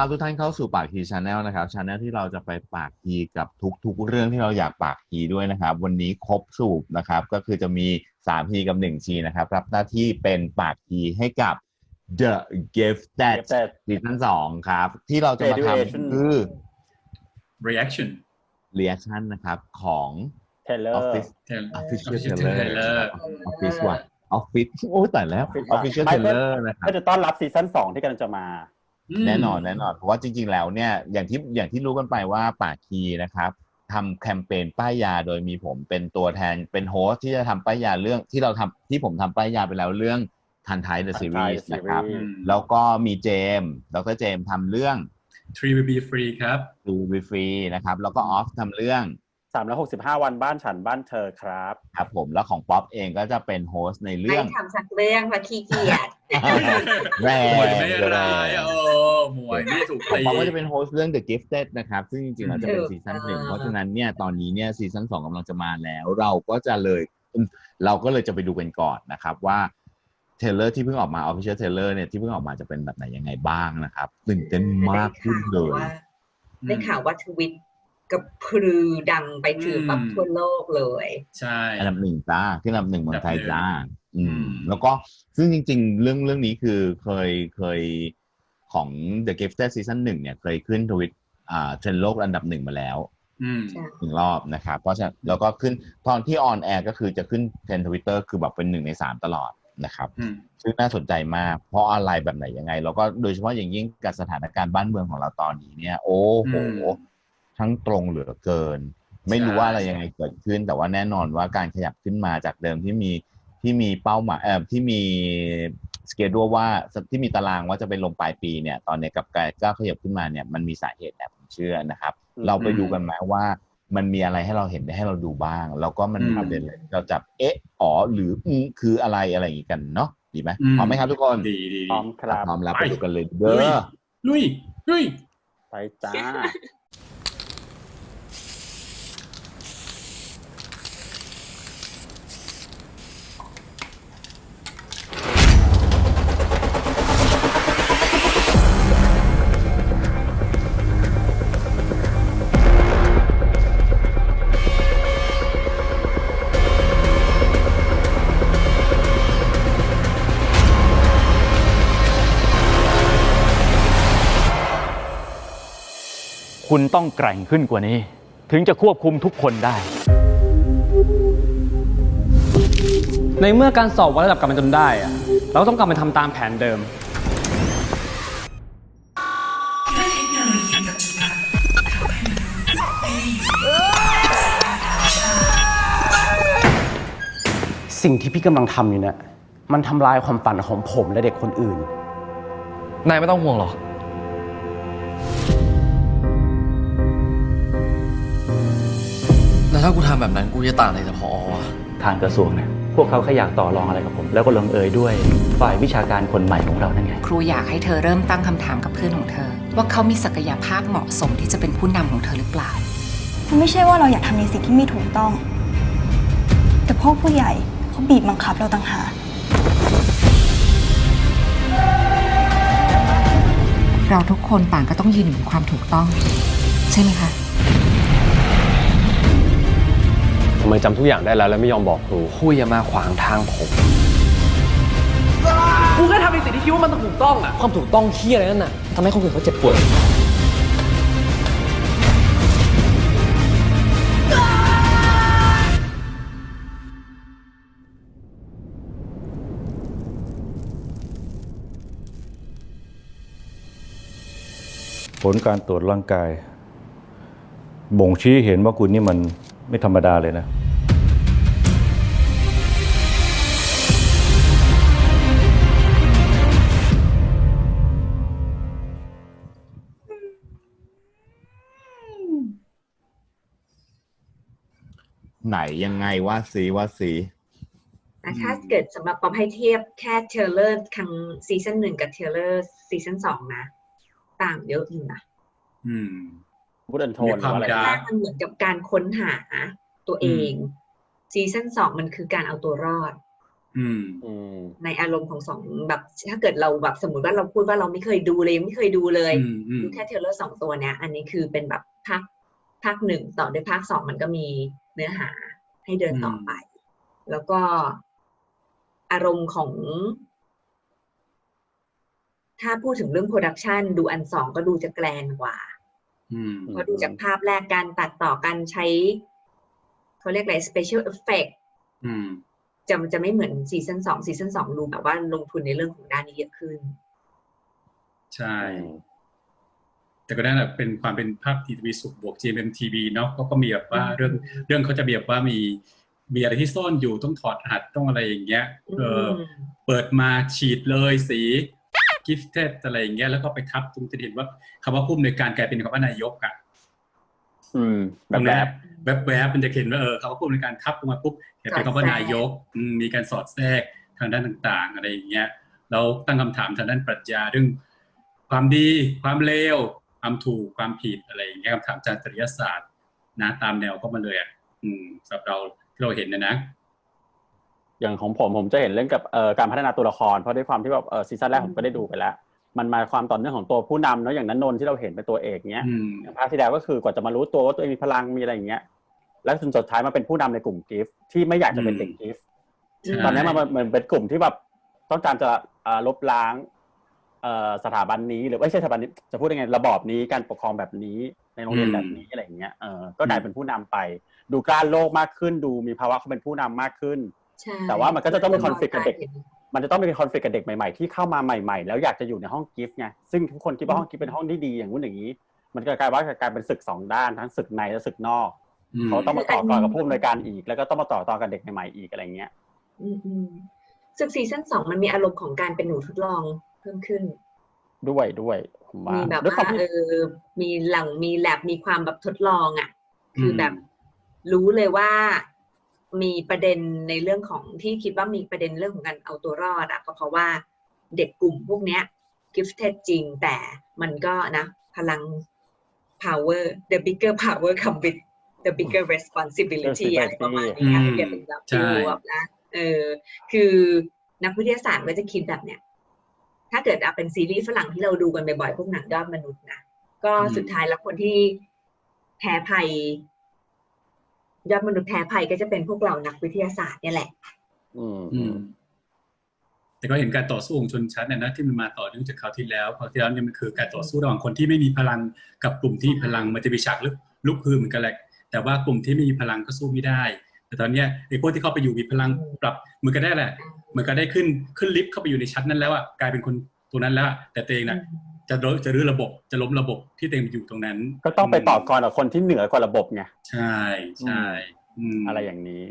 รับทุกท่านเข้าสู่ปากทีชาแนลนะครับชาแนลที่เราจะไปปากทีกับทุกๆ เรื่องที่เราอยากปากทีด้วยนะครับ วันนี้ครบสูบนะครับ ก็คือจะมี3ทีกับ1ทีนะครับ รับหน้าที่เป็นปากทีให้กับ The Gifted Gifted ซีซั่น2ครับ ที่เราจะมา Graduation ทำคือ reaction reaction นะครับของเทเลอร์ Office Tel- Official Official Trailer Trailer ออฟฟิศว่ะออฟฟิศโอ้ยแต่แล้ว Official Trailer นะครับก็จะต้อนรับซีซั่นสองที่กำลังจะมาม แน่นอนแน่นอนเพราะว่าจริง ๆ แล้วเนี่ยอย่างที่อย่างที่รู้กันไปว่าปากคีนะครับทำแคมเปญป้ายยาโดยมีผมเป็นตัวแทนเป็นโฮสต์ที่จะทำป้ายยาเรื่องที่เราทำที่ผมทำป้ายยาไปแล้วเรื่องทันไทยเดอะซีรีส์ Series นะครับอืมแล้วก็มีเจมส์ดรเจมส์ทำเรื่อง Three will be free ครับดูวีฟรีนะครับ แล้วก็ออฟทำเรื่อง สามร้อยหกสิบห้าวันบ้านฉันบ้านเธอครับ ครับผมแล้วของป๊อปเองก็จะเป็นโฮสต์ในไม่เรื่องทำสักเรื่องเพราะขี้เกียจแรหมวยงไม่แรร้ายงโอ้หมวยนี่ถูกของตีป๊อปก็จะเป็นโฮสต์เรื่อง The Gifted นะครับ ซึ่งจริงๆแล้วจะเป็นถูกซีซั่นหนึ่งต้องเพราะฉะนั้นเนี่ยตอนนี้เนี่ยซีซั่นสองกำลังจะมาแล้ว เราก็จะเลยเราก็เลยจะไปดูกันก่อนนะครับว่าเทเลอร์ที่เพิ่งออกมา Official t a i l e r เนี่ยที่เพิ่งออกมาจะเป็นแบบไหนยังไงบ้างนะครับตื่นเต้นมากขึ้นเลยได้ข่าวว่าทวิต กับพลือดังไปถือปั๊บทั่วโลกเลย ใช่อันดับหนึ่งจ้าขึ้นอันดับหนึ่งเมืองไทยอันดับหนึ่งจ้า อือืมมแล้วก็ซึ่งจริง ๆ เรื่องเรื่องนี้คือเคยเคยของ The Gifted ซีซั่นหนึ่งเนี่ยเคยขึ้นทวิตอ่าเทรนด์โลกอันดับหนึ่งมาแล้วอืมใช่หนึ่งรอบนะครับ เพราะฉะนั้นแล้วก็ขึ้นตอนที่ออนแอร์ก็คือจะขึ้นเทรนทวิตเตอร์คือแบบเป็นหนึ่งในสามตลอดนะครับอืมซึ่งน่าสนใจมาก เพราะอะไรแบบไหนยังไง แล้วก็โดยเฉพาะอย่างยิ่งกับสถานการณ์บ้านเมืองของเราตอนนี้เนี่ย โอ้โหอืม ทั้งตรงเหลือเกิน ไม่รู้ว่าอะไรยังไงเกิดขึ้น แต่ว่าแน่นอนว่าการขยับขึ้นมาจากเดิมที่มีที่มีเป้าหมายเอ่อที่มีสเกดูว่าที่มีตารางว่าจะเป็นลงปลายปีเนี่ย ตอนนี้กับการก้าวขยับขึ้นมาเนี่ยมันมีสาเหตุแหละผมเชื่อนะครับอืมเราไปดูกันไหมว่ามันมีอะไรให้เราเห็นได้ให้เราดูบ้าง แล้วก็มันมีอืมประเด็นอะไรเราจับเอ๊ะอ๋อหรืออืมคืออะไรอะไรอย่างงี้กันเนาะดีไหมอืมพร้อมไหมครับทุกคนดีดีพร้อมครับพร้อมแล้วไปไปดูกันเลยเด้ลุยอลุยลุยไปจ้า คุณต้องแกร่งขึ้นกว่านี้ ถึงจะควบคุมทุกคนได้ ในเมื่อการสอบวัดระดับกลับมาจนได้อะเราต้องกลับมาทำตามแผนเดิม สิ่งที่พี่กำลังทำอยู่เนี่ยมันทำลายความฝันของผมและเด็กคนอื่น นายไม่ต้องห่วงหรอก แล้วถ้ากูทำแบบนั้นกูจะต่างอะไรจากพอวะทางกระทรวงเนี่ยพวกเขาแค่อยากต่อรองอะไรกับผม แล้วก็ลงเอยด้วยฝ่ายวิชาการคนใหม่ของเรานั่นไง ครูอยากให้เธอเริ่มตั้งคำถามกับเพื่อนของเธอ ว่าเขามีศักยภาพเหมาะสมที่จะเป็นผู้นำของเธอหรือเปล่ามันไม่ใช่ว่าเราอยากทำในสิ่งที่ไม่ถูกต้อง แต่พวกผู้ใหญ่เขาบีบบังคับเราต่างหากเราทุกคนต่างก็ต้องยืนอยู่บนความถูกต้อง ใช่ไหมคะ ทำไมจำทุกอย่างได้แล้วแล้วไม่ยอมบอกครู คุยอย่ามาขวางทางผมกูแค่ทำในสิ่งที่คิดว่ามันถูกต้องอะความถูกต้องเฮียอะไรนั่นน่ะทำให้คนอื่นเขาเจ็บปวด ผลการตรวจร่างกาย บ่งชี้เห็นว่าคุณนี่มัน ไม่ธรรมดาเลยนะ ไหนยังไงว่าสีว่าสีแต่ถ้าเกิดสำหรับป๊อปให้เทียบแค่เทเลอร์ครั้งซีซั่นหนึ่งกับเทเลอร์ซีซั่นสองนะ ต่างเยอะอยู่นะอืม พูดอันโทมีนความอะไรดาแรกมันเหมือนกับการค้นหาตัวเองซีซั่นสองมันคือการเอาตัวรอดอืมอืมในอารมณ์ของสองแบบ ถ้าเกิดเราแบบสมมติว่าเราพูดว่าเราไม่เคยดูเลยยังไม่เคยดูเลยอืมอืมดูแค่เทรลเลอร์สองตัวเนี้ย อันนี้คือเป็นแบบภาคภาคหนึ่งต่อด้วยภาคสองมันก็มีเนื้อหาให้เดินต่อไป แล้วก็อารมณ์ของ ถ้าพูดถึงเรื่องโปรดักชันดูอันสองก็ดูจะแกลนกว่าอืมเพราะดูจากภาพแรกการตัดต่อการใช้เขาเรียกอะไร special effect อืมจะจะไม่เหมือนซีซั่นสองซีซั่นสองดูแบบว่าลงทุนในเรื่องของด้านนี้เยอะขึ้น ใช่ แต่ก็ได้แหละเป็นความเป็นภาพทีวีสุขบวก GMMTV เนาะเขาก็มีแบบว่าอืมเรื่องเรื่องเขาจะมีแบบว่ามีมีอะไรที่ซ่อนอยู่ต้องถอดรหัสต้องอะไรอย่างเงี้ยเอออมเปิดมาฉีดเลยสี กิฟเต็ดอะไรอย่างเงี้ยแล้วก็ไปทับตรงจะเห็นว่าคำว่าผู้อำนวยการกลายเป็นคำว่านายกอะอืมแบตรบงแบนั้นบแวบแวบๆมันจะเห็นว่าเออคำว่าผู้อำนวยการทับลงมาปุ๊บเห็นเป็นคำว่านายกอืมมีการสอดแทรกทางด้านต่าง ๆ อะไรอย่างเงี้ยเราตั้งคำถามทางด้านปรัชญาเรื่องความดีความเลวความถูกความผิดอะไรอย่างเงี้ยคำถามทางจริยศาสตร์นะตามแนวเข้ามาเลยอะอืมสำหรับเราที่เราเห็นนะนะ อย่างของผมผมจะเห็นเรื่องกับเอ่อการพัฒนาตัวละคร เพราะด้วยความที่แบบเออซีซั่นแรกผมก็ได้ดูไปแล้ว มันมาความต่อเนื่องของตัวผู้นำเนาะอย่างนั้นนนท์ที่เราเห็นเป็นตัวเอกเนี้ยอืมอย่างภาคที่แล้วก็คือกว่าจะมารู้ตัวว่าตัวเองมีพลังมีอะไรอย่างเงี้ยแล้วจนสุดท้ายมาเป็นผู้นำในกลุ่มกิฟต์ที่ไม่อยากจะเป็นเด็กกิฟต์ใช่ตอนนี้มันเหมือนเป็นกลุ่มที่แบบต้องการจะอ่าลบล้างเอ่อสถาบันนี้หรือไม่ใช่สถาบันนี้จะพูดยังไงระบอบนี้การปกครองแบบนี้ในโรงเรียนแบบนี้อะไรอย่างเงี้ยเออก็กลายเป็นผู้นำไป ดูกล้าโลกมากขึ้น ดูมีภาวะเขาเป็นผู้นำมากขึ้นใช่ แต่ว่ามันก็จะต้องมี conflict กับเด็กห็นมันจะต้องมีคอนฟ lict กับเด็กใหม่ๆที่เข้ามาใหม่ๆ แล้วอยากจะอยู่ในห้องกิฟต์ไงซึ่งทุกคนคิดว่าห้องกิฟต์เป็นห้องที่ดีอย่างนู้นอย่างนี้ มันก็กลายว่ากลายเป็นศึกสองด้านทั้งศึกในและศึกนอกอืมเขาต้องมาต่อกรกับผู้อำนวยการอีก แล้วก็ต้องมาต่อตอนกับเด็กใหม่ๆอีกอะไรเงี้ยอืมอืมซึ่งซีซั่นสองมันมีอารมณ์ของการเป็นหนูทดลองเพิ่มขึ้น ด้วยด้วยผมว่ามีแบบด้วยคว่าวามที่เออมีหลังมีแลบมีความแบบทดลองอะอืมคือแบบรู้เลยว่า มีประเด็นในเรื่องของที่คิดว่ามีประเด็นเรื่องของการเอาตัวรอดอะก็เพราะว่าเด็กกลุ่มพวกเนี้ย gifted จริงแต่มันก็นะพลัง power the bigger power come with the bigger responsibility อะไรประมาณนี้อืมเรียกเป็นแบบใช่รวบนะเออคือนักวิทยาศาสตร์ก็จะคิดแบบเนี้ยถ้าเกิดเอาเป็นซีรีส์ฝรั่งที่เราดูกันบ่อยๆพวกหนังยอดมนุษย์นะก็สุดท้ายแล้วคนที่แพ้ภัย ยอดมนุษย์แพ้ภัยก็จะเป็นพวกเรานักวิทยาศาสตร์เนี่ยแหละ อืมอืมแต่ก็เห็นการต่อสู้ของชนชั้นนะนะที่มันมาต่อเนื่องจากคราวที่แล้วคราวที่แล้วเนี่ยมันคือการต่อสู้ระหว่างคนที่ไม่มีพลังกับกลุ่มที่มีพลังมันจะมีฉากลุกลุกฮือเหมือนกันแหละแต่ว่ากลุ่มที่ไม่มีพลังก็สู้ไม่ได้ แต่ตอนเนี้ยไอ้พวกที่เข้าไปอยู่มีพลังปรับเหมือนกันได้แหละเหมือนกันได้ขึ้นขึ้นลิฟต์เข้าไปอยู่ในชั้นนั้นแล้วอะกลายเป็นคนตัวนั้นแล้วอะแต่ตัวเองน่ะ จะล้มจะรื้อระบบจะล้มระบบที่ตัวเองอยู่ตรงนั้น ก็ต้องไปต่อกรกับคนที่เหนือกว่าระบบไงใช่ใช่มอะไรอย่างนี้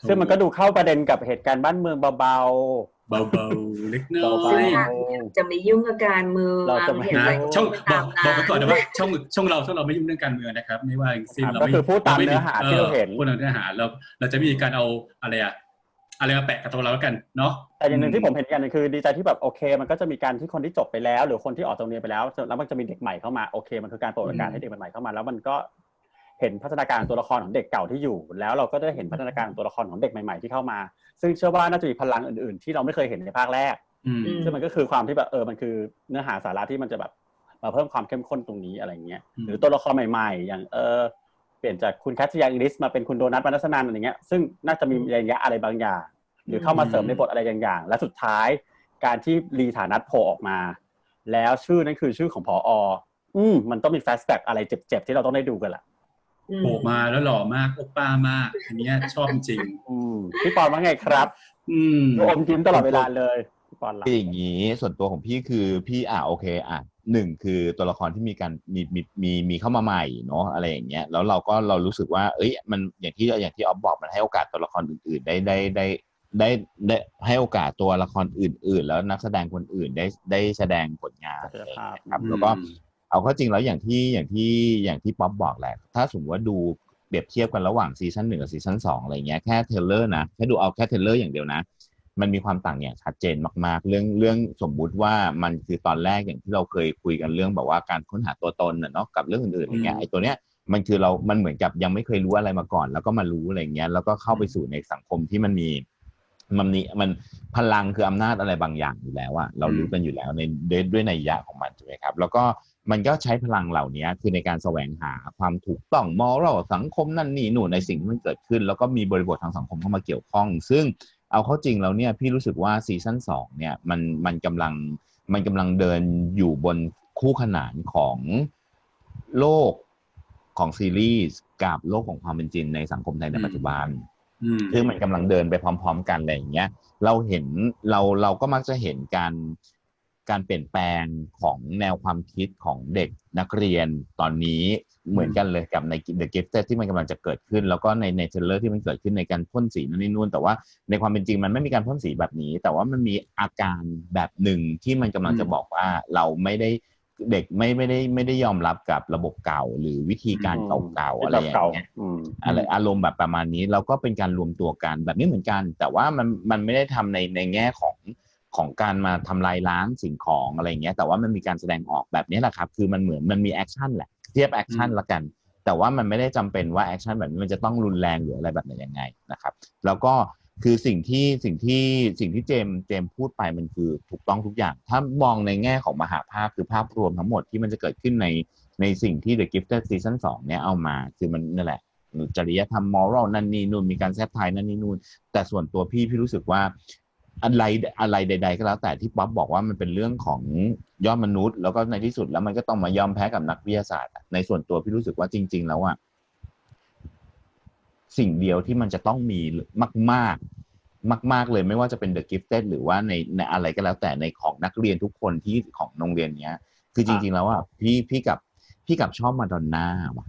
ถูกซึ่งมันก็ดูเข้าประเด็นกับเหตุการณ์บ้านเมืองเบาเบาๆเล็กน้อเบายๆจะไม่ยุ่งกับการเมืองเราจะไม่เห็นนะอะไรช่องไปบอตากมบอกไปก่อนนะำว่าช่องช่องเราช่องเราไม่ยุ่งเรื่องการเมืองนะครับ ไม่ว่าสิ้นครับเราก็ไม่คือพูดตามไม่เนื้อหาที่เราเห็นพูดตามเนื้อหาเราเราจะไม่มีการเอาอะไรอะ อะไรมาแปะกับตัวเราแล้วกันเนาะแต่อย่างหนึ่งที่ผมเห็นอย่างหนึงคือดีใจที่แบบโอเค มันก็จะมีการที่คนที่จบไปแล้ว หรือคนที่ออกจากโรงเรียนไปแล้ว แล้วมันจะมีเด็กใหม่เข้ามาโอเค มันคือการเปิดโอกาสให้เด็กใหม่ๆเข้ามา แล้วมันก็เห็นพัฒนาการของตัวละครของเด็กเก่าที่อยู่ แล้วเราก็ได้เห็นพัฒนาการของตัวละครของเด็กใหม่ๆที่เข้ามา ซึ่งเชื่อว่าน่าจะมีพลังอื่นๆ ที่เราไม่เคยเห็นในภาคแรกอืมซึ่งมันก็คือความที่แบบเออมันคือเนื้อหาสาระที่มันจะแบบมาเพิ่มความเข้มข้นตรงนี้อะไรเงี้ยอืมหรือตัวละครใหม่ ๆ อย่างเออ เปลี่ยนจากคุณแคทยาอิงลิสมาเป็นคุณโดนัทมานัสนันอะไรเงี้ยซึ่งน่าจะมีระยะอะไรบางอย่าง หรือเข้ามาเสริมในบทอะไรบางอย่าง และสุดท้ายการที่รีฐานัทโผล่ออกมา แล้วชื่อนั้นคือชื่อของพอออืมมันต้องมีแฟลชแบ็กอะไรเจ็บๆที่เราต้องได้ดูกันละอืมโผล่มาแล้วหล่อมากโอป้ามาก อันเนี้ยชอบจริงอืมพี่ปอนว่าไงครับๆอืมอมยิ้มตลอดเวลาเลย พี่ปอนล่ะคืออย่างนี้ส่วนตัวของพี่คือพี่อะโอเคอะหนึ่งคือตัวละครที่มีการมีมีมีมีเข้ามาใหม่เนาะอะไรอย่างเงี้ยแล้วเราก็เรารู้สึกว่า เอ้ย มันอย่างที่อย่างที่ออฟบอกมันให้โอกาสตัวละครอื่น ๆ ได้ได้ได้ได้ได้ให้โอกาสตัวละครอื่น ๆ แล้วนักแสดงคนอื่นได้ได้แสดงผลงานอะไรอย่างเงี้ยครับแล้วก็เอาเข้าจริงแล้วอย่างที่อย่างที่อย่างที่ป๊อปบอกแหละ ถ้าสมมติว่าดูเปรียบเทียบกันระหว่างซีซั่นหนึ่งกับซีซั่นสองอะไรเงี้ยแค่เทรลเลอร์นะแค่ดูเอาแค่เทรลเลอร์อย่างเดียวนะ มันมีความต่างอย่างชัดเจนมาก ๆ เรื่องเรื่องสมมุติว่ามันคือตอนแรกอย่างที่เราเคยคุยกันเรื่องแบบว่าการค้นหาตัวตนน่ะเนาะกับเรื่องอื่นๆอะไรเงี้ยอืมไอ้ตัวเนี้ยมันคือเรา มันเหมือนกับยังไม่เคยรู้อะไรมาก่อน แล้วก็มารู้อะไรเงี้ย แล้วก็เข้าไปสู่ในสังคมที่มันมีมันนี่มันพลังคืออำนาจอะไรบางอย่างอยู่แล้วอะเรารู้กันอยู่แล้วในด้วยด้วยในยยะของมันถูกไหมครับ แล้วก็มันก็ใช้พลังเหล่านี้คือในการแสวงหาความถูกต้องมอรัลสังคมนั่นนี่หนูนในสิ่งที่มันเกิดขึ้น แล้วก็มีบริบททางสังคมเข้ามาเกี่ยวข้อง ซึ่ง เอาเข้าจริงแล้วเนี่ยพี่รู้สึกว่าซีซั่นสองเนี่ยมันมันกำลังมันกำลังเดินอยู่บนคู่ขนานของโลกของซีรีส์กับโลกของความเป็นจริงในสังคมไทยในปัจจุบันอืมซึ่งมันกำลังเดินไปพร้อม ๆ กันอะไรอย่างเงี้ย เราเห็นเราเราก็มักจะเห็นการการเปลี่ยนแปลงของแนวความคิดของเด็กนักเรียนตอนนี้ เหมือนกันเลยกับใน The Gifted ที่มันกำลังจะเกิดขึ้น แล้วก็ในในเทรลเลอร์ที่มันเกิดขึ้นในการพ่นสีนั่นนี่นู่น แต่ว่าในความเป็นจริงมันไม่มีการพ่นสีแบบนี้ แต่ว่ามันมีอาการแบบหนึ่งที่มันกำลังจะบอกว่าเราไม่ได้เด็กไม่ไม่ได้ไม่ได้ยอมรับกับระบบเก่า หรือวิธีการเก่าๆอะไรอย่างเก่าเงี้ยอืมอะไรอารมณ์แบบประมาณนี้แล้วก็เป็นการรวมตัวกันแบบนี้เหมือนกัน แต่ว่ามันมันไม่ได้ทำในในแง่ของของการมาทำลายล้างสิ่งของอะไรเงี้ยแต่ว่ามันมีการแสดงออกแบบนี้แหละครับ คือมันเหมือนมันมีแอคชั่นแหละ เทียบแอคชั่นอืมละกัน แต่ว่ามันไม่ได้จำเป็นว่าแอคชั่นแบบนี้มันจะต้องรุนแรงหรืออะไรแบบไหนยังไงนะครับ แล้วก็คือสิ่งที่สิ่งที่สิ่งที่เจมส์เจมส์พูดไปมันคือถูกต้องทุกอย่าง ถ้ามองในแง่ของมหาภาพคือภาพรวมทั้งหมดที่มันจะเกิดขึ้นในในสิ่งที่ The Gifted Season 2 เนี่ยเอามาคือมันนั่นแหละจริยธรรมมอรัลนั่นนี่นู่นมีการแซบไทยนั่นนี่นู่นแต่ส่วนตัวพี่พี่รู้สึกว่า อะไรอะไรใด ๆ ก็แล้วแต่ที่ป๊อปบอกว่ามันเป็นเรื่องของยอดมนุษย์ แล้วก็ในที่สุดแล้วมันก็ต้องมายอมแพ้กับนักวิทยาศาสตร์ ในส่วนตัวพี่รู้สึกว่าจริง ๆ แล้วอะสิ่งเดียวที่มันจะต้องมีมาก ๆ มาก ๆ เลยไม่ว่าจะเป็น The Gifted หรือว่าในในอะไรก็แล้วแต่ในของนักเรียนทุกคนที่ของโรงเรียนเนี้ย คือจริง ๆ แล้วอะพี่พี่กับพี่กับชอบมาดอนน่าว่ะ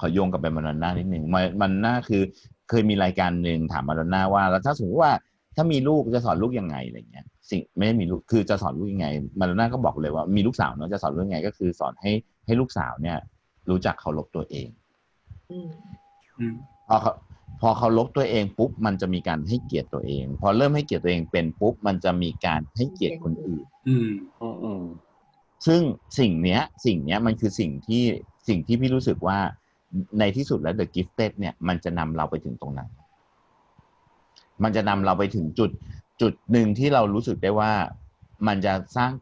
ขอโยงกลับไปมาดอนน่านิดหนึ่งมามาดอนน่าคือ เคยมีรายการหนึ่งถามมาดอนน่าว่า แล้วถ้าสมมติว่า ถ้ามีลูกจะสอนลูกยังไงอะไรเงี้ยสิ่งไม่ได้มีลูกคือจะสอนลูกยังไงมาดอนน่าก็บอกเลยว่ามีลูกสาวเนาะจะสอนลูกยังไง ก็คือสอนให้ให้ลูกสาวเนี่ย รู้จักเคารพตัวเองอืมอืมพอเขาพอเคารพตัวเองปุ๊บมันจะมีการให้เกียรติตัวเอง พอเริ่มให้เกียรติตัวเองเป็นปุ๊บมันจะมีการให้เกียรติคนอื่น อืมอืมอืมซึ่งสิ่งเนี้ย สิ่งเนี้ยมันคือสิ่งที่สิ่งที่พี่รู้สึกว่าในที่สุดแล้ว The Gifted เนี่ยมันจะนำเราไปถึงตรงนั้น มันจะนำเราไปถึงจุดจุดหนึ่งที่เรารู้สึกได้ว่ามันจะสร้าง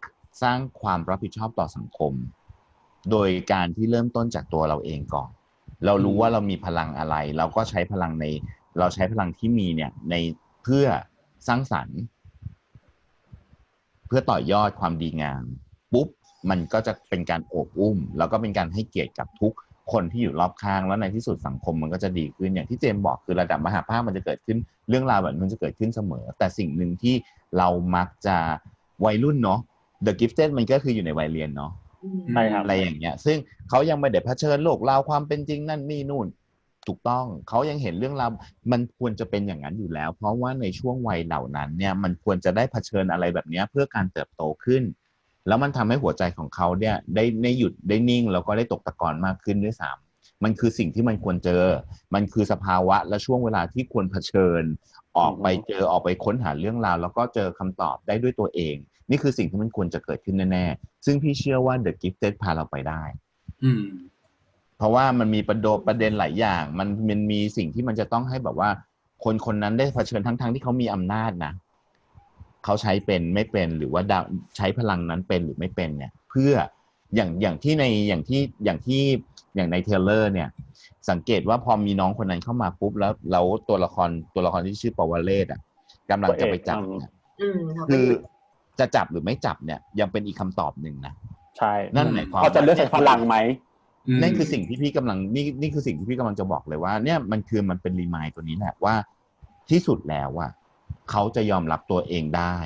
สร้างความรับผิดชอบต่อสังคม โดยการที่เริ่มต้นจากตัวเราเองก่อน เรารู้ว่าเรามีพลังอะไร เราก็ใช้พลังใน เราใช้พลังที่มีเนี่ยในเพื่อสร้างสรรค์ เพื่อต่อยอดความดีงาม ปุ๊บมันก็จะเป็นการโอบอุ้ม แล้วก็เป็นการให้เกียรติกับทุกคนที่อยู่รอบข้างแล้วในที่สุดสังคมมันก็จะดีขึ้นอย่างที่เจมบอกคือระดับมหาภาคมันจะเกิดขึ้น เรื่องราวแบบนี้มันจะเกิดขึ้นเสมอ แต่สิ่งหนึ่งที่เรามักจะวัยรุ่นเนาะ The Gifted มันก็คืออยู่ในวัยเรียนเนาะอืมใช่ครับอะไรอย่างเงี้ย ซึ่งเขายังไม่ได้เผชิญโลกราวความเป็นจริงนั่นนี่นู่น ถูกต้องเขายังเห็นเรื่องราวมันควรจะเป็นอย่างนั้นอยู่แล้ว เพราะว่าในช่วงวัยเหล่านั้นเนี่ยมันควรจะได้เผชิญอะไรแบบเนี้ยเพื่อการเติบโตขึ้น แล้วมันทำให้หัวใจของเขาเนี่ยได้ได้หยุดได้นิ่งแล้วก็ได้ตกตะกอนมากขึ้นด้วยซ้ำ มันคือสิ่งที่มันควรเจอ มันคือสภาวะและช่วงเวลาที่ควรเผชิญ ออกไปเจอออกไปค้นหาเรื่องราว แล้วก็เจอคำตอบได้ด้วยตัวเอง นี่คือสิ่งที่มันควรจะเกิดขึ้นแน่ๆ ซึ่งพี่เชื่อว่า The Gifted พาเราไปได้ อืมเพราะว่ามันมีประโดประเด็นหลายอย่าง มันมันมีสิ่งที่มันจะต้องให้แบบว่า คนคนนั้นได้เผชิญทั้งทั้งๆที่เขามีอำนาจนะเขาใช้เป็นไม่เป็นหรือว่าดาวใช้พลังนั้นเป็นหรือไม่เป็นเนี่ย เพื่ออย่างอย่างที่ในอย่างที่อย่างที่ อย่างในเทเลอร์เนี่ย สังเกตว่าพอมีน้องคนนั้นเข้ามาปุ๊บแล้วแล้วตัวละครตัวละครที่ชื่อปวเลศอะกำลังจะไปจับเนี่ยอืมเขาก็คือหยุดจะจับหรือไม่จับเนี่ย ยังเป็นอีกคำตอบหนึ่งนะใช่นั่นหมายความเขาจะเลือกใช้พลังไหมมนั่นคือสิ่งที่พี่กำลังนี่นี่คือสิ่งที่พี่กำลังจะบอกเลยว่า เนี่ยมันคือมันเป็นรีมายตัวนี้แหละว่าที่สุดแล้วว่าเขาจะยอมรับตัวเองได้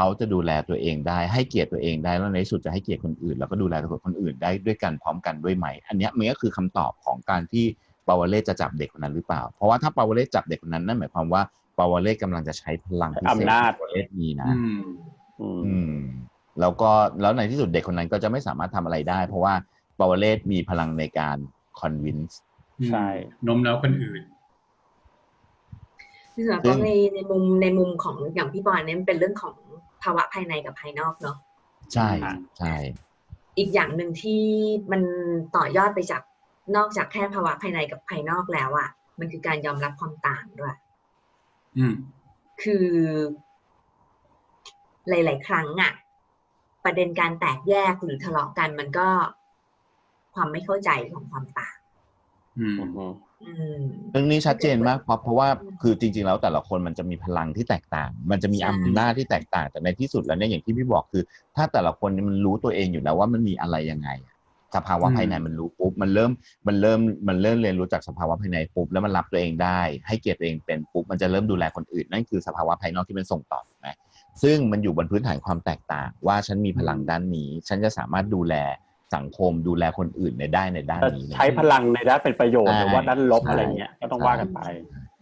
เขาจะดูแลตัวเองได้ให้เกียรติตัวเองได้แล้วในที่สุดจะให้เกียรติคนอื่น แล้วก็ดูแลตัวคนอื่นได้ด้วยกันพร้อมกันด้วยไหม อันเนี้ยมันก็คือคำตอบของการที่ปาวเลศจะจับเด็กคนนั้นหรือเปล่า เพราะว่าถ้าปาวเลศจับเด็กคนนั้นนั่นหมายความว่าปาวเลศกำลังจะใช้พลังพิเศษอำนาจที่ปาวเลศมีนะอืมอืมอืมแล้วก็แล้วในที่สุดเด็กคนนั้นก็จะไม่สามารถทำอะไรได้ เพราะว่าปาวเลศมีพลังในการคอนวินส์ใช่โน้มน้าวคนอื่นที่สำหรับซึ่ก็งในในมุมในมุมของอย่างพี่บอลเนี่ยมันเป็นเรื่องของ ภาวะภายในกับภายนอกเนาะใช่ใช่อีกอย่างหนึ่งที่มันต่อยอดไปจากนอกจากแค่ภาวะภายในกับภายนอกแล้วอะ่ะ มันคือการยอมรับความต่างด้วยอืมคือ หลาย ๆ ครั้งอะประเด็นการแตกแยกหรือทะเลาะกันมันก็ความไม่เข้าใจของความต่าง อืมอือฮึอืม เรื่องนี้ชัดเจนมากเพราะเพราะว่าคือจริง ๆ แล้วแต่ละคนมันจะมีพลังที่แตกต่าง มันจะมีอำนาจที่แตกต่าง แต่ในที่สุดแล้วเนี่ยอย่างที่พี่บอกคือ ถ้าแต่ละคนมันรู้ตัวเองอยู่แล้วว่ามันมีอะไรยังไงสภาวะภายในมันรู้ปุ๊บมันเริ่มมันเริ่มมันเริ่มเรียนรู้จากสภาวะภายในปุ๊บแล้วมันรับตัวเองได้ ให้เกียรติตัวเองเป็นปุ๊บมันจะเริ่มดูแลคนอื่นนั่นคือสภาวะภายนอกที่เป็นส่งต่อถูกไหมซึ่งมันอยู่บนพื้นฐานความแตกต่าง ว่าฉันมีพลังด้านนี้ ฉันจะสามารถดูแล สังคมดูแลคนอื่นในได้ในด้านจะนี้ ใช้พลังในด้านเป็นประโยชน์ใช่หรือว่าด้านลบใช่อะไรเงี้ยก็ต้องว่ากันไป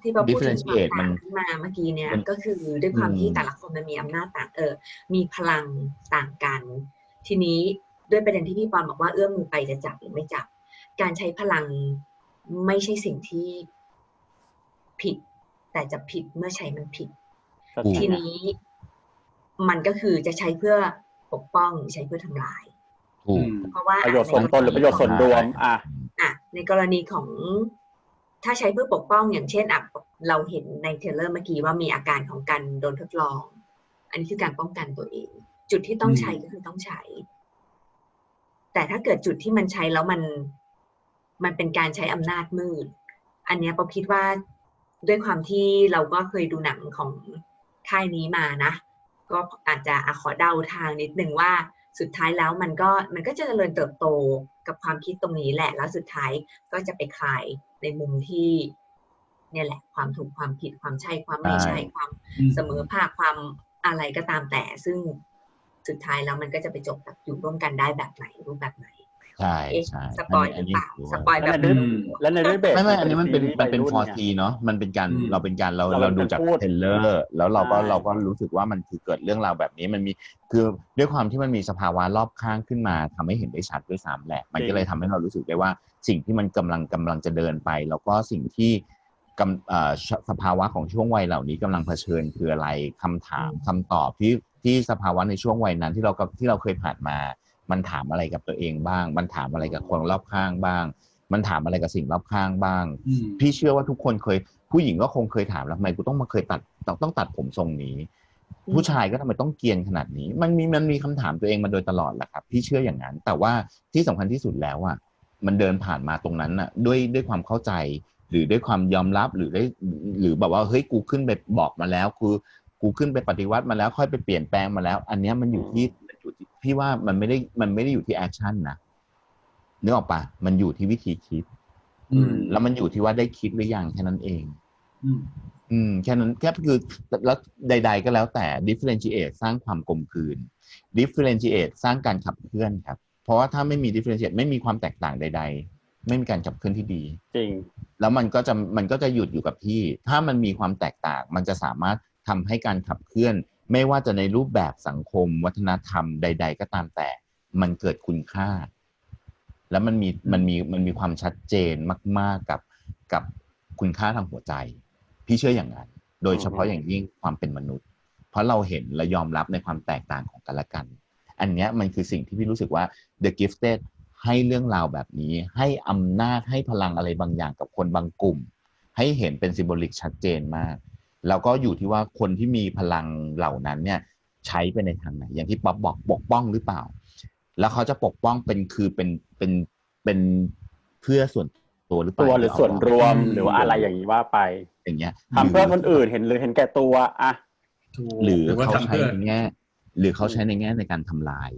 ที่เราพูดถึงความ differentiate มัต่างนขึ้นมาเมื่อกี้เนี่ยมันก็คือด้วยความที่อืมแต่ละคนมันมีอำนาจต่างเออ มีพลังต่างกัน ทีนี้ด้วยประเด็นที่พี่ปอนบอกว่าเอื้อมมือไปจะจับหรือไม่จับ การใช้พลังไม่ใช่สิ่งที่ผิด แต่จะผิดเมื่อใช้มันผิดก็ถูกใช่ทีไงนี้มันก็คือจะใช้เพื่อปกป้องหรือใช้เพื่อทำลาย ถูก เพราะว่าประโยชน์ส่วนตนหรือประโยชน์ส่วนรวม อะอะในกรณีของถ้าใช้เพื่อปกป้องอย่างเช่นอะเราเห็นในเทรลเลอร์เมื่อกี้ว่ามีอาการของการโดนทดลอง อันนี้คือการป้องกันตัวเอง จุดที่ต้องใช้ก็คือต้องใช้ แต่ถ้าเกิดจุดที่มันใช้แล้วมันมันเป็นการใช้อำนาจมืด อันเนี้ยป๊อปคิดว่าด้วยความที่เราก็เคยดูหนังของค่ายนี้มานะ ก็อาจจะอะขอเดาทางนิดนึงว่า สุดท้ายแล้วมันก็มันก็จะเจริญเติบโตกับความคิดตรงนี้แหละ แล้วสุดท้ายก็จะไปคลายในมุมที่เนี่ยแหละ ความถูกความผิดความใช่ความไม่ใช่ใช่ความอืมเสมอภาคความอะไรก็ตามแต่ ซึ่งสุดท้ายแล้วมันก็จะไปจบแบบอยู่ร่วมกันได้แบบไหนรูปแบบไหน ใช่เอ๊ะใช่สปอยหอัรือเปล่าถืว่าสปอยแบบและในเรื่องและในเรื่องเบสไม่ไม่อันนี้มันเป็นมันเป็นซีรีส์ฟอวัร์ยซีรุ่นไงเนาะมันเป็นการอืมเราเป็นการเราเราเราเป็นดูจากพูดเทรลเลอร์ แล้วเราก็ใช่เราก็รู้สึกว่ามันคือเกิดเรื่องราวแบบนี้มันมีคือด้วยความที่มันมีสภาวะรอบข้างขึ้นมาทำให้เห็นได้ชัดด้วยซ้ำแหละ มันก็เลยทำให้เรารู้สึกได้ว่าสิ่งที่มันกำลังกำลังจะเดินไป แล้วก็สิ่งที่กำเอ่อสสภาวะของช่วงวัยเหล่านี้กำลังเผชิญคืออะไรคำถามคำตอบที่ที่สภาวะในช่วงวัยนั้นที่เรากับที่เราเคยผ่านมา มันถามอะไรกับตัวเองบ้าง มันถามอะไรกับคนรอบข้างบ้าง มันถามอะไรกับสิ่งรอบข้างบ้างอืมพี่เชื่อว่าทุกคนเคย ผู้หญิงก็คงเคยถามแล้วทำไมกูต้องมาเคยตัดต้องต้องตัดผมทรงนี้อืมผู้ชายก็ทำไมต้องเกรียนขนาดนี้ มันมีมันมีคำถามตัวเองมาโดยตลอดแหละครับพี่เชื่ออย่างนั้น แต่ว่าที่สำคัญที่สุดแล้วอะมันเดินผ่านมาตรงนั้นอะ ด้วยด้วยความเข้าใจ หรือด้วยความยอมรับหรือได้หรือแบบว่าเฮ้ยกูขึ้นไปบอกมาแล้วคือกูขึ้นไปปฏิวัติมาแล้วค่อยไปเปลี่ยนแปลงมาแล้ว อันเนี้ยมันอยู่ที่มันอยู่ที่ พี่ว่ามันไม่ได้มันไม่ได้อยู่ที่แอคชั่นนะนึกออกปะมันอยู่ที่วิธีคิดอืมแล้วมันอยู่ที่ว่าได้คิดหรือยังแค่นั้นเองอืมอืมแค่นั้นแค่คือแล้วใด ๆ ก็แล้วแต่ differentiate สร้างความกลมกลืน differentiate สร้างการขับเคลื่อนครับ เพราะว่าถ้าไม่มี differentiate ไม่มีความแตกต่างใด ๆ ไม่มีการขับเคลื่อนที่ดี จริง แล้วมันก็จะมันก็จะหยุดอยู่กับที่ ถ้ามันมีความแตกต่าง มันจะสามารถทำให้การขับเคลื่อน ไม่ว่าจะในรูปแบบสังคม วัฒนธรรมใด ๆ ก็ตามแต่ มันเกิดคุณค่า แล้วมันมีมันมีมันมีความชัดเจนมาก ๆกับกับคุณค่าทางหัวใจ พี่เชื่ออย่างนั้น โดยเฉพาะอือฮึอย่างยิ่งความเป็นมนุษย์ เพราะเราเห็นและยอมรับในความแตกต่างของกันและกัน อันเนี้ยมันคือสิ่งที่พี่รู้สึกว่า The Gifted ให้เรื่องราวแบบนี้ ให้อำนาจให้พลังอะไรบางอย่างกับคนบางกลุ่ม ให้เห็นเป็นซิมโบลิกชัดเจนมาก แล้วก็อยู่ที่ว่าคนที่มีพลังเหล่านั้นเนี่ยใช้ไปในทางไหน อย่างที่ป๊อปบอกปกป้องหรือเปล่า แล้วเขาจะปกป้องเป็นคือเป็นเป็นเป็นเพื่อส่วนตัวหรือเปล่าตัวหรือส่วนรวมอืมหรือว่าอะไรอย่างนี้ว่าไป อย่างเงี้ยทำเพื่อคนอื่นเห็นหรือเห็นแก่ตัวอะถูกหรือว่าเขาทำใช้เพื่อในแง่ หรือเขาใช้ในแง่ในการทำลาย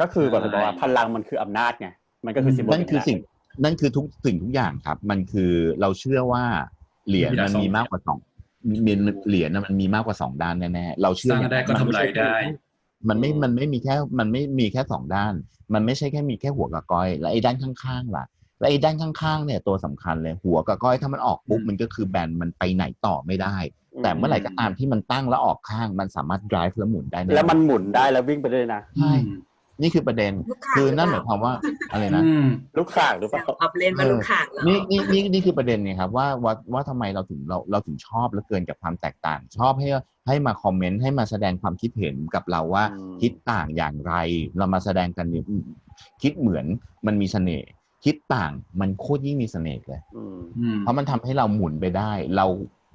ก็คือแบบใช่ว่าพลังมันคืออำนาจไงมันก็คือสิมโบนั่นคือสิ่งนั่นคือทุกสิ่งทุกอย่างครับ มันคือเราเชื่อว่าเหรียญมันมีมากกว่าสอง มีเหรียญน่ะมันมีมากกว่าสองด้านแน่ๆเราสเชื่อร้างอย่างได้นั้นก็ทำลายได้ มันไม่มันไม่มีแค่มันไม่มีแค่สองด้าน มันไม่ใช่แค่มีแค่หัวกับก้อย แล้วไอ้ด้านข้างๆล่ะแล้วไอ้ด้านข้างๆเนี่ยตัวสำคัญเลยหัวกับก้อยถ้ามันออกปุ๊บอืมมันก็คือแบนมันไปไหนต่อไม่ได้ แต่เมื่อไหร่ก็ตามที่มันตั้งแล้วออกข้าง มันสามารถ drive แล้วหมุนได้แน่แล้วมันหมุนได้แล้ววิ่งไปด้วยนะใช่ นี่คือประเด็นลูกข่างคือนั่นหรืมายเปความว่าอะไรนะอืมลูกข่างหรือเปล่าออฟเล่นมาลูกข่างเหรอนี่นี่นี่นี่คือประเด็นไงครับว่าว่าว่าทำไมเราถึงเราเราถึงชอบเหลือเกินกับความแตกต่าง ชอบให้ให้มาคอมเมนต์ให้มาแสดงความคิดเห็นกับเราว่าอืมคิดต่างอย่างไร เรามาแสดงกันเนี่ยอืมคิดเหมือนมันมีเสน่ห์คิดต่างมันโคตรยิ่งมีเสน่ห์เลยอืมอืมเพราะมันทำให้เราหมุนไปได้ เรา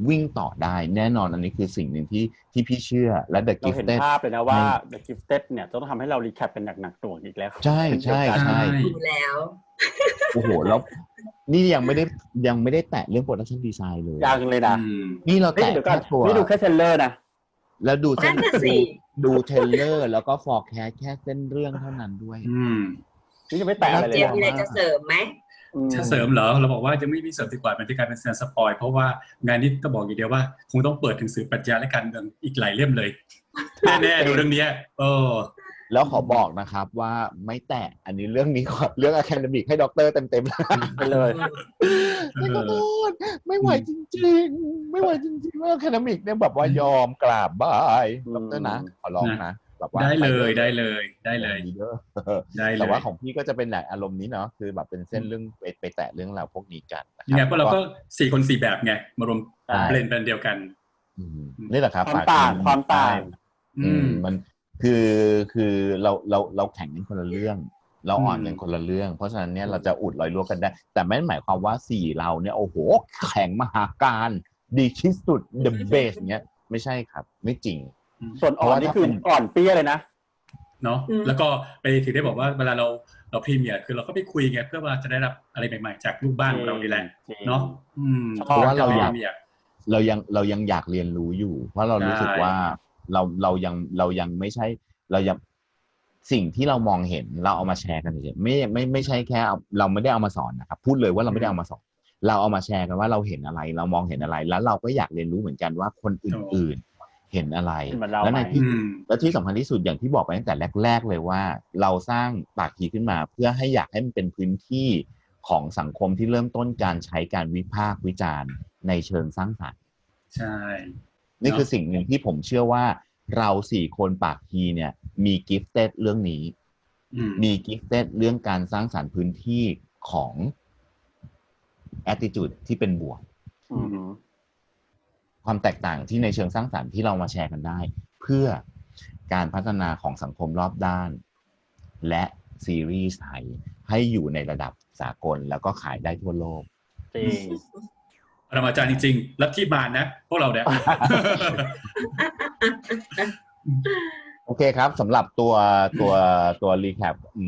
วิ่งต่อได้แน่นอนอันนี้คือสิ่งหนึ่งที่ที่พี่เชื่อและ The เราเห็น Gifted ภาพเลยนะว่า The Gifted เนี่ยจะต้องทำให้เรารีแคปเป็นหนักๆหน่วงอีกแล้วใช่ใช่เช่นเดียวกันใช่ดูแล้ว โอ้โหแล้วนี่ยังไม่ได้ยังไม่ได้แตะเรื่องโปรดักชันดีไซน์เลย ยังเลยนะอืมนี่เราเฮ้ยแตะเดี๋ยวก่อแค่นตัวนี่ดูแค่เทรลเลอร์นะ แล้วดูเส้นนั่นน่ะสิดูดูเทรลเลอร์แล้วก็ฟอร์แคสแค่เส้นเรื่องเท่านั้นด้วย อืม นี่ยังไม่แตะอะไรเลเจยมส์มีอะไรจะเสริมไหม อืถ้าเสริมเหรอเราบอกว่าจะไม่มีเสริมดีกว่ามันเป็นการเป็นแซนสปอยเพราะว่างานนี้ต้องบอกอย่างเดียวว่า คงต้องเปิดถึงสื่อปรัชญาและการเมืองอีกหลายเล่มเลยแน่ๆดูเรื่องเนี้ยเออแล้วขอบอกนะครับว่าไม่แตะอันนี้เรื่องนี้ก่อนเรื่องอะคาเดมิกให้ด็อกเตอร์เต็มๆเลยไปเลยไม่ขอโทษไม่ไหวจริง ๆ ไม่ไหวจริงๆว่าอะคาเดมิกเนี่ยแบบว่ายอมกราบบายด็อกเตอร์นะขอร้องนะ แบบว่าได้เลยปได้เลยได้เลยดีเด้อได้เลยแต่ว่าของพี่ก็จะเป็นแบบอารมณ์นี้เนาะคือแบบเป็นเส้นเรื่องไปไปแตะเรื่องราวพวกนี้กันนะคยังไงรับพวกเราก็สี่คนสี่แบบไงมารวมใช่เบลนเป็นเดียวกันอืมนี่แหละครับความฝกต่างดูความต่างอือืมมมันคือคือเราเราเราแข่งกันคนละเรื่อง เราอ่อนอืมกันคนละเรื่อง เพราะฉะนั้นเนี่ยเราจะอุดรอยรั่วกันได้ แต่ไม่ได้หมายความว่าสี่เราเนี่ยโอ้โหแข่งมหาการ ดีที่สุด the best เนี้ยไม่ใช่ครับ ไม่จริง ส่วนอ่อนนี่คืออ่อนเปี้ยเลยนะเนาะอืมแล้วก็ไปถึงได้บอกว่าเวลาเราเราพรีเมียร์คือเราก็ไปคุยไงเพื่อว่าจะได้รับอะไรใหม่ๆ จากลูกบ้านของเราดีแหละจริงเนาะอืมเพราะว่าเราอยากพมีร์เรายังเรายังอยากเรียนรู้อยู่ เพราะเรารู้สึกใช่ว่าเราเรายังเรายังไม่ใช่เรายังสิ่งที่เรามองเห็นเราเอามาแชร์กันเฉยๆไม่ไม่ไม่ใช่แค่เอาเราไม่ได้เอามาสอนนะครับ พูดเลยว่าเราไม่ได้เอามาสอน เราเอามาแชร์กันว่าเราเห็นอะไร เรามองเห็นอะไรแล้วเราก็อยากเรียนรู้เหมือนกันว่าคนอื่นๆ เห็นอะไรเห็นเหมือนเราและในไหมที่อืมและที่สำคัญที่สุดอย่างที่บอกไปตั้งแต่แรก ๆ เลยว่า เราสร้างปากทีขึ้นมา เพื่อให้อยากให้มันเป็นพื้นที่ของสังคมที่เริ่มต้นการใช้การวิพากษ์วิจารณ์ในเชิงสร้างสรรค์ใช่ นี่เนอะคือสิ่งหนึ่งที่ผมเชื่อว่า เราสี่คนปากทีเนี่ยมีกิฟเต็ดเรื่องนี้อืมมีกิฟเต็ดเรื่องการสร้างสรรค์พื้นที่ของ attitude ที่เป็นบวกอืม ความแตกต่างที่ในเชิงสร้างสรรค์ที่เรามาแชร์กันได้ เพื่อการพัฒนาของสังคมรอบด้าน และซีรีส์ไทยให้อยู่ในระดับสากลแล้วก็ขายได้ทั่วโลกจริงปรมาจารย์จริงๆรับที่บานนะ พวกเราเนี่ยโอเคครับสำหรับตัวตัวตัวรีแคปอื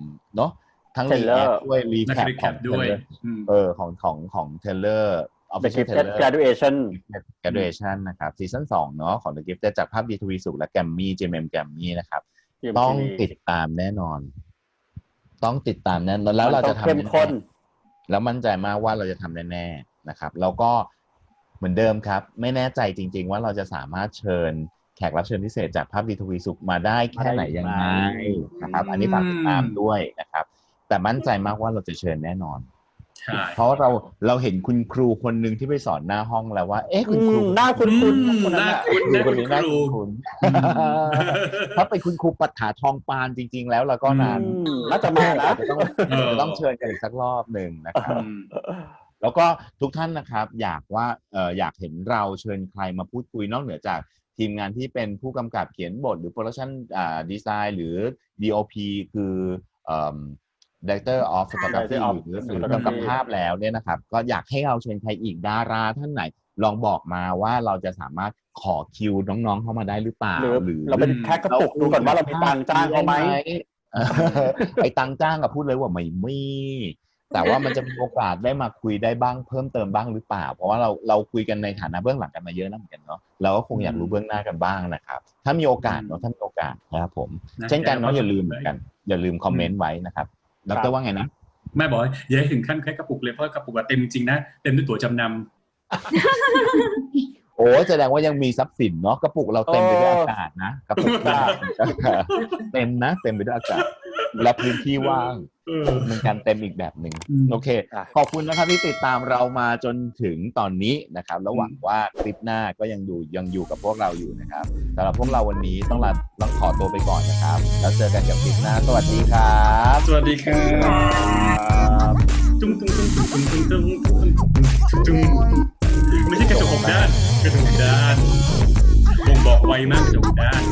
มเนาะทั้งรีแค Trailer ปด้วยรีนักแคปรีขแคองปด้วย Trailer อืมเออของของของเทเลอร์ ออฟ The ฟิเชียลเท Gifted เลอร์ Graduation graduation นะครับซีซั่นสองเนาะของ The Gift จากภาพดีทวีสุขและแกมมี่เจมเอ็มแกมมี่นะครับ GMTV ต้องติดตามแน่นอน ต้องติดตามแน่นอนแล้วเราจะทำมันต้องเข้มข้นแๆแล้วมั่นใจมากว่าเราจะทำแน่ๆนะครับ แล้วก็เหมือนเดิมครับ ไม่แน่ใจจริง ๆ ว่าเราจะสามารถเชิญแขกรับเชิญพิเศษจากภาพดีทวีสุขมาได้แค่ไหนยังไงนะครับ อันนี้ฝากติดตามด้วยนะครับ แต่มั่นใจมากว่าเราจะเชิญแน่นอนใช่ เพราะเราเราเห็นคุณครูคนหนึ่งที่ไปสอนหน้าห้องแล้วว่า เอ๊ะคุณครูอืมหน้าคุ้นอืๆมคนนั้นน่าน่ะคุ้นครูนะคนคุณนี้คน่ารูคุ้นๆถ้าเป็นคุณครูปัฏฐาทองปานจริง ๆ แล้วเราก็นานอืมน่าจะมานะอาจจะต้องเอออาจจะต้องเชิญกันอีกสักรอบหนึ่งนะครับอืมแล้วก็ทุกท่านนะครับ อยากว่าเอ่ออยากเห็นเราเชิญใครมาพูดคุยนอกเหนือจากทีมงานที่เป็นผู้กำกับเขียนบทหรือโปรดักชันอ่าดีไซน์หรือ DOP คือเอ่อ Director of Photography Director of หรือหรือ Photography กำกับภาพแล้วเนี่ยนะครับ ก็อยากให้เราเชิญใครอีกดาราท่านไหน ลองบอกมาว่าเราจะสามารถขอคิวน้องๆเข้ามาได้หรือเปล่าหรือเราเป็นแค่กระปุกดูก่อนว่าเรามีตังค์จ้างเขาไหม เออไอ้ตังค์จ้างกับพูดเลยว่าไม่มีแต่ว่ามันจะมีโอกาสได้มาคุยได้บ้างเพิ่มเติมบ้างหรือเปล่า เพราะว่าเราเราคุยกันในฐานะเบื้องหลังกันมาเยอะนะเหมือนกันเนาะเราก็คงอยากรู้เบื้องหน้ากันบ้างนะครับ ถ้ามีโอกาสเนาะถ้ามีโอกาสนะครับผมนะเช่นกันเนาะเดี๋อยวเราย่าลืมเหมือนกัน อย่าลืมคอมเมนต์ไว้นะครับ ดรว่าไงนะแม่บอกว่าอย่าให้ถึงขั้นแค่กระปุกเลยเพราะกระปุกอะเต็มจริงนะเต็มด้วยตั๋วจำนำโอ้แสดงว่ายังมีทรัพย์สินเนาะกระปุกเราเต็มไปด้วยอากาศนะกระปุกเราเต็มนะ เต็มไปด้วยอากาศ และพื้นที่ว่างเป็นกันเต็มอีกแบบหนึ่งโอเค ขอบคุณนะครับที่ติดตามเรามาจนถึงตอนนี้นะครับระหว่างว่าคลิปหน้าก็ยังดูยังอยู่กับพวกเราอยู่นะครับสำหรับพวกเราวันนี้ต้องลาต้องขอตัวไปก่อนนะครับ แล้วเจอกันกับคลิปหน้า สวัสดีครับ สวัสดีครับจุ้งจุ้งจุ้งจุ้งจุ้งจุ้งจุ้งไม่ใช่กระจกหกด้านกระจกด้านบ่งบอกไวมากกระจกด้าน